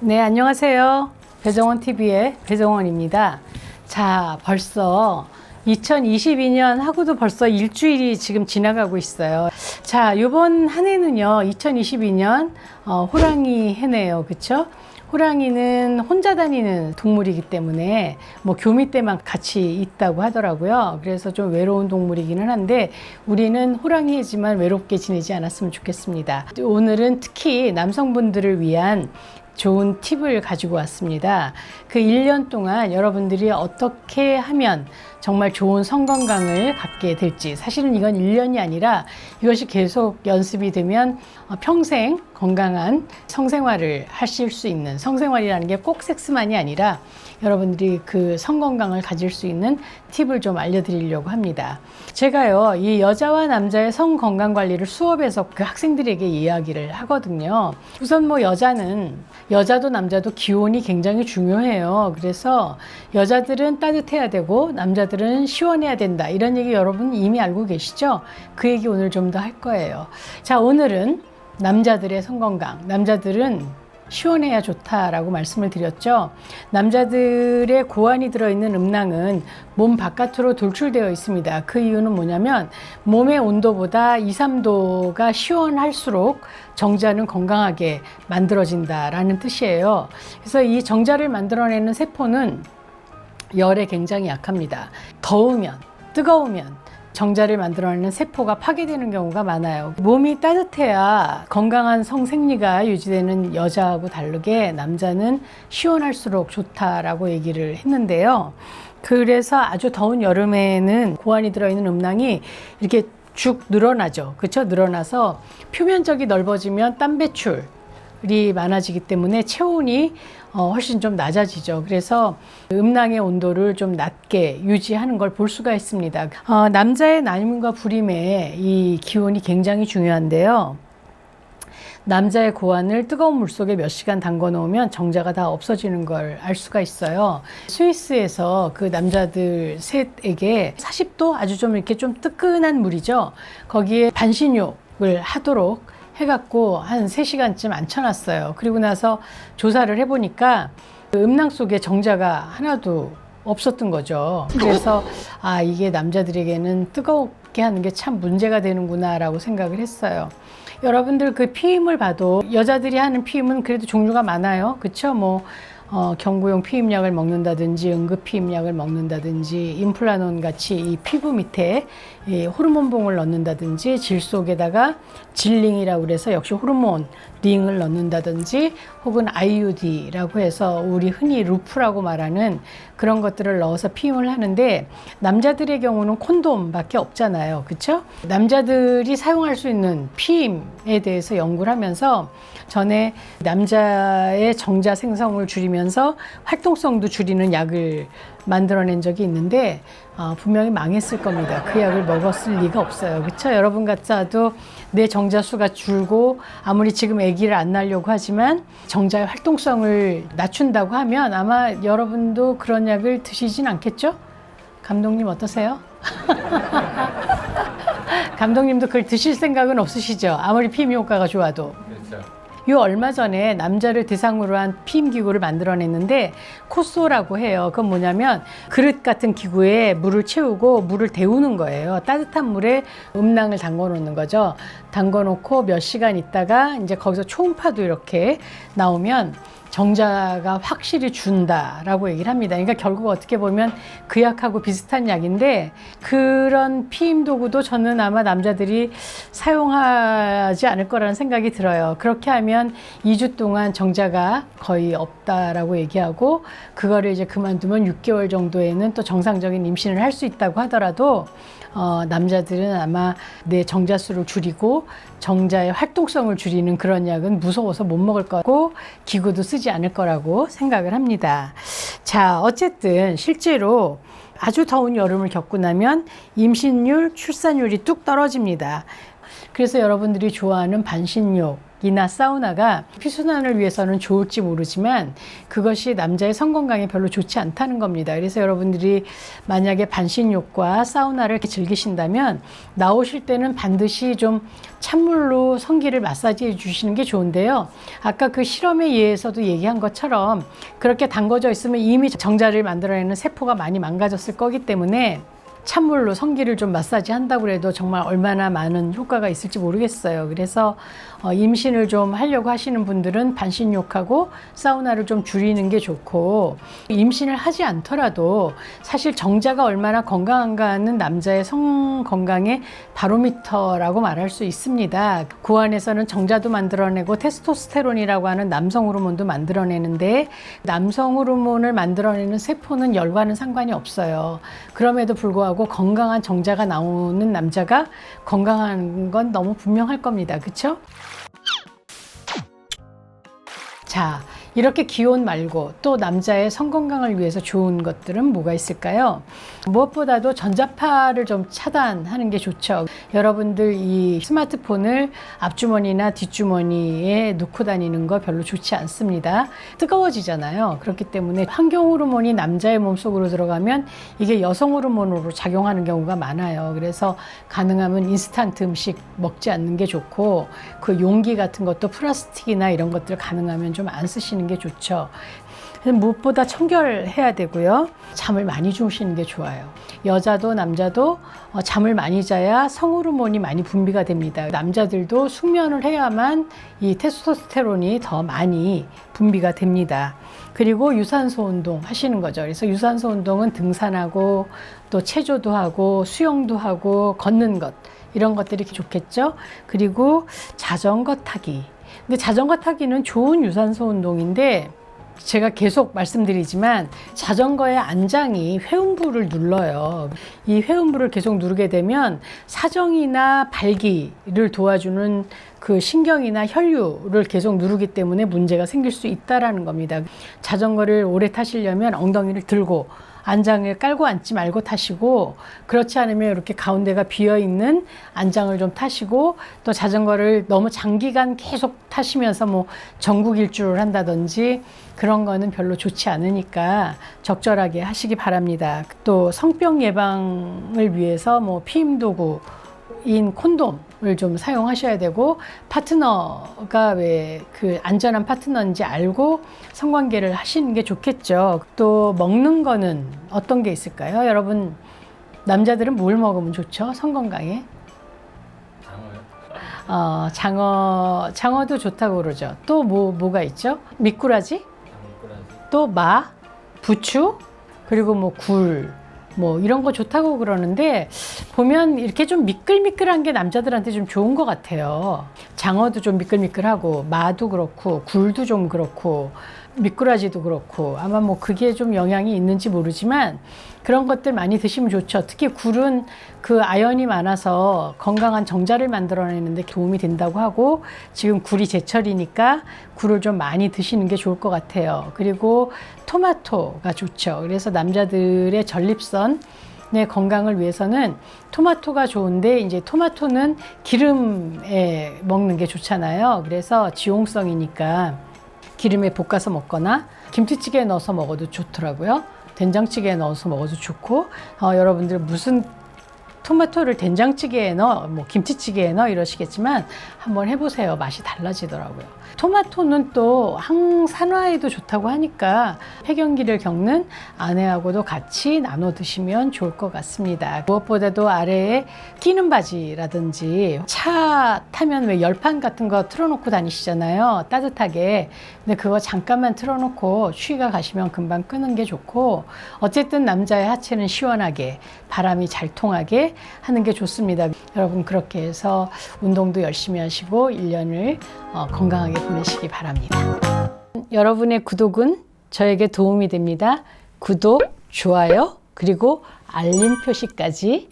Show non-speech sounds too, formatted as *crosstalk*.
네, 안녕하세요. 배정원 TV의 배정원입니다. 자, 벌써 2022년 하고도 벌써 일주일이 지금 지나가고 있어요. 자, 요번 한 해는요, 2022년 어, 호랑이 해네요. 그쵸? 호랑이는 혼자 다니는 동물이기 때문에 뭐 교미 때만 같이 있다고 하더라고요. 그래서 좀 외로운 동물이기는 한데 우리는 호랑이지만 외롭게 지내지 않았으면 좋겠습니다. 오늘은 특히 남성분들을 위한 좋은 팁을 가지고 왔습니다. 그 1년 동안 여러분들이 어떻게 하면 정말 좋은 성건강을 갖게 될지 사실은 이건 1년이 아니라 이것이 계속 연습이 되면 어, 평생 건강한 성생활을 하실 수 있는 성생활이라는 게 꼭 섹스만이 아니라 여러분들이 그 성건강을 가질 수 있는 팁을 좀 알려드리려고 합니다. 제가요, 이 여자와 남자의 성건강 관리를 수업에서 그 학생들에게 이야기를 하거든요. 우선 뭐 여자는, 여자도 남자도 기온이 굉장히 중요해요. 그래서 여자들은 따뜻해야 되고 남자들은 시원해야 된다. 이런 얘기 여러분 이미 알고 계시죠? 그 얘기 오늘 좀 더 할 거예요. 자, 오늘은 남자들의 성건강. 남자들은 시원해야 좋다라고 말씀을 드렸죠. 남자들의 고안이 들어있는 음낭은 몸 바깥으로 돌출되어 있습니다. 그 이유는 뭐냐면 몸의 온도보다 2, 3도가 시원할수록 정자는 건강하게 만들어진다라는 뜻이에요. 그래서 이 정자를 만들어내는 세포는 열에 굉장히 약합니다. 더우면, 뜨거우면 정자를 만들어내는 세포가 파괴되는 경우가 많아요. 몸이 따뜻해야 건강한 성생리가 유지되는 여자하고 다르게 남자는 시원할수록 좋다라고 얘기를 했는데요. 그래서 아주 더운 여름에는 고안이 들어있는 음낭이 이렇게 쭉 늘어나죠. 그렇죠? 늘어나서 표면적이 넓어지면 땀 배출 이 많아지기 때문에 체온이 어, 훨씬 좀 낮아지죠. 그래서 음낭의 온도를 좀 낮게 유지하는 걸 볼 수가 있습니다. 어, 남자의 난임과 불임의 이 기온이 굉장히 중요한데요. 남자의 고환을 뜨거운 물 속에 몇 시간 담궈 놓으면 정자가 다 없어지는 걸 알 수가 있어요. 스위스에서 그 남자들 셋에게 40도 아주 좀 이렇게 좀 뜨끈한 물이죠. 거기에 반신욕을 하도록 해갖고 한 3시간쯤 앉혀놨어요. 그리고 나서 조사를 해보니까 그 음낭 속에 정자가 하나도 없었던 거죠. 그래서 아, 이게 남자들에게는 뜨겁게 하는 게 참 문제가 되는구나라고 생각을 했어요. 여러분들 그 피임을 봐도 여자들이 하는 피임은 그래도 종류가 많아요. 그쵸? 뭐, 어, 경구용 피임약을 먹는다든지 응급 피임약을 먹는다든지 임플라논 같이 이 피부 밑에 이 호르몬 봉을 넣는다든지 질 속에다가 질링이라고 그래서 역시 호르몬 링을 넣는다든지 혹은 IUD라고 해서 우리 흔히 루프라고 말하는 그런 것들을 넣어서 피임을 하는데 남자들의 경우는 콘돔밖에 없잖아요. 그렇죠? 남자들이 사용할 수 있는 피임에 대해서 연구를 하면서 전에 남자의 정자 생성을 줄이면서 활동성도 줄이는 약을 만들어낸 적이 있는데 어, 분명히 망했을 겁니다. 그 약을 먹었을 리가 없어요. 그렇죠? 여러분 같아도 내 정자 수가 줄고 아무리 지금 아기를 안 낳으려고 하지만 정자의 활동성을 낮춘다고 하면 아마 여러분도 그런 약을 드시진 않겠죠? 감독님 어떠세요? *laughs* 감독님도 그걸 드실 생각은 없으시죠? 아무리 피임 효과가 좋아도. 그렇죠. 요 얼마 전에 남자를 대상으로 한 피임 기구를 만들어냈는데 코소라고 해요. 그건 뭐냐면 그릇 같은 기구에 물을 채우고 물을 데우는 거예요. 따뜻한 물에 음낭을 담궈 놓는 거죠. 담궈 놓고 몇 시간 있다가 이제 거기서 초음파도 이렇게 나오면 정자가 확실히 준다라고 얘기를 합니다. 그러니까 결국 어떻게 보면 그 약하고 비슷한 약인데 그런 피임 도구도 저는 아마 남자들이 사용하지 않을 거라는 생각이 들어요. 그렇게 하면 2주 동안 정자가 거의 없다라고 얘기하고 그거를 이제 그만두면 6개월 정도에는 또 정상적인 임신을 할 수 있다고 하더라도 어, 남자들은 아마 내 정자 수를 줄이고 정자의 활동성을 줄이는 그런 약은 무서워서 못 먹을 거고 기구도 쓰지 않을 거라고 생각을 합니다. 자, 어쨌든 실제로 아주 더운 여름을 겪고 나면 임신율, 출산율이 뚝 떨어집니다. 그래서 여러분들이 좋아하는 반신욕 이나 사우나가 피순환을 위해서는 좋을지 모르지만 그것이 남자의 성 건강에 별로 좋지 않다는 겁니다. 그래서 여러분들이 만약에 반신욕과 사우나를 즐기신다면 나오실 때는 반드시 좀 찬물로 성기를 마사지해 주시는 게 좋은데요. 아까 그 실험에 의해서도 얘기한 것처럼 그렇게 담궈져 있으면 이미 정자를 만들어내는 세포가 많이 망가졌을 거기 때문에 찬물로 성기를 좀 마사지 한다고 해도 정말 얼마나 많은 효과가 있을지 모르겠어요. 그래서 어, 임신을 좀 하려고 하시는 분들은 반신욕하고 사우나를 좀 줄이는 게 좋고 임신을 하지 않더라도 사실 정자가 얼마나 건강한가는 남자의 성 건강의 바로미터라고 말할 수 있습니다. 구안에서는 정자도 만들어내고 테스토스테론이라고 하는 남성 호르몬도 만들어내는데 남성 호르몬을 만들어내는 세포는 열과는 상관이 없어요. 그럼에도 불구하고 건강한 정자가 나오는 남자가 건강한 건 너무 분명할 겁니다. 그렇죠? 자, 이렇게 기혼 말고 또 남자의 성 건강을 위해서 좋은 것들은 뭐가 있을까요? 무엇보다도 전자파를 좀 차단하는 게 좋죠. 여러분들 이 스마트폰을 앞주머니나 뒷주머니에 놓고 다니는 거 별로 좋지 않습니다. 뜨거워지잖아요. 그렇기 때문에 환경 호르몬이 남자의 몸속으로 들어가면 이게 여성 호르몬으로 작용하는 경우가 많아요. 그래서 가능하면 인스턴트 음식 먹지 않는 게 좋고 그 용기 같은 것도 플라스틱이나 이런 것들 가능하면 좀 안 쓰시는 게 좋죠. 무엇보다 청결해야 되고요. 잠을 많이 주무시는 게 좋아요. 여자도 남자도 어, 잠을 많이 자야 성호르몬이 많이 분비가 됩니다. 남자들도 숙면을 해야만 이 테스토스테론이 더 많이 분비가 됩니다. 그리고 유산소 운동 하시는 거죠. 그래서 유산소 운동은 등산하고 또 체조도 하고 수영도 하고 걷는 것 이런 것들이 좋겠죠. 그리고 자전거 타기. 근데 자전거 타기는 좋은 유산소 운동인데 제가 계속 말씀드리지만 자전거의 안장이 회음부를 눌러요. 이 회음부를 계속 누르게 되면 사정이나 발기를 도와주는 그 신경이나 혈류를 계속 누르기 때문에 문제가 생길 수 있다라는 겁니다. 자전거를 오래 타시려면 엉덩이를 들고 안장을 깔고 앉지 말고 타시고 그렇지 않으면 이렇게 가운데가 비어 있는 안장을 좀 타시고 또 자전거를 너무 장기간 계속 타시면서 뭐 전국 일주를 한다든지 그런 거는 별로 좋지 않으니까 적절하게 하시기 바랍니다. 또 성병 예방을 위해서 뭐 피임 도구 인 콘돔을 좀 사용하셔야 되고 파트너가 왜 그 안전한 파트너인지 알고 성관계를 하시는 게 좋겠죠. 또 먹는 거는 어떤 게 있을까요? 여러분 남자들은 뭘 먹으면 좋죠? 성건강에? 어, 장어 장어도 좋다고 그러죠. 또 뭐 뭐가 있죠? 미꾸라지? 또 마, 부추, 그리고 뭐 굴, 뭐 이런 거 좋다고 그러는데 보면 이렇게 좀 미끌미끌한 게 남자들한테 좀 좋은 것 같아요. 장어도 좀 미끌미끌하고 마도 그렇고 굴도 좀 그렇고 미꾸라지도 그렇고 아마 뭐 그게 좀 영향이 있는지 모르지만 그런 것들 많이 드시면 좋죠. 특히 굴은 그 아연이 많아서 건강한 정자를 만들어내는데 도움이 된다고 하고 지금 굴이 제철이니까 굴을 좀 많이 드시는 게 좋을 것 같아요. 그리고 토마토가 좋죠. 그래서 남자들의 전립선 의 건강을 위해서는 토마토가 좋은데 이제 토마토는 기름에 먹는 게 좋잖아요. 그래서 지용성이니까 기름에 볶아서 먹거나 김치찌개에 넣어서 먹어도 좋더라고요. 된장찌개에 넣어서 먹어도 좋고 어, 여러분들 무슨 토마토를 된장찌개에 넣어, 뭐 김치찌개에 넣어 이러시겠지만 한번 해보세요. 맛이 달라지더라고요. 토마토는 또 항산화에도 좋다고 하니까 폐경기를 겪는 아내하고도 같이 나눠 드시면 좋을 것 같습니다. 무엇보다도 아래에 끼는 바지라든지 차 타면 왜 열판 같은 거 틀어놓고 다니시잖아요. 따뜻하게. 근데 그거 잠깐만 틀어놓고 추위가 가시면 금방 끄는 게 좋고 어쨌든 남자의 하체는 시원하게 바람이 잘 통하게 하는 게 좋습니다. 여러분 그렇게 해서 운동도 열심히 하시고 1년을 어, 건강하게 보내시기 바랍니다. 여러분의 구독은 저에게 도움이 됩니다. 구독, 좋아요, 그리고 알림 표시까지